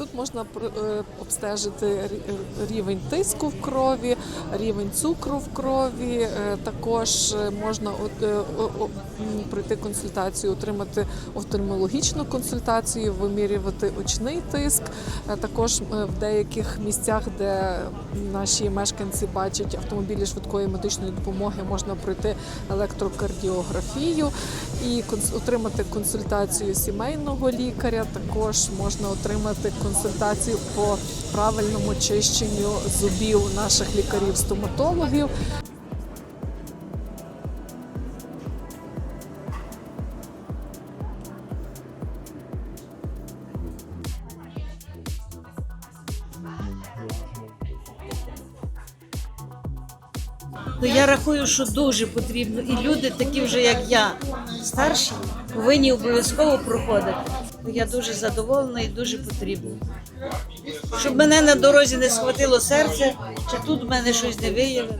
Тут можна е, обстежити рі- рівень тиску в крові, рівень цукру в крові. е, Також е, можна е, пройти консультацію, отримати офтальмологічну консультацію, вимірювати очний тиск. Е, Також е, в деяких місцях, де наші мешканці бачать автомобілі швидкої медичної допомоги, можна пройти електрокардіографію і отримати консультацію сімейного лікаря. Також можна отримати консультацію по правильному чищенню зубів наших лікарів-стоматологів. Ну, я рахую, що дуже потрібно. І люди, такі вже як я, старші, повинні обов'язково проходити. Я дуже задоволена і дуже потрібна. Щоб мене на дорозі не схватило серце, чи тут в мене щось не виявили.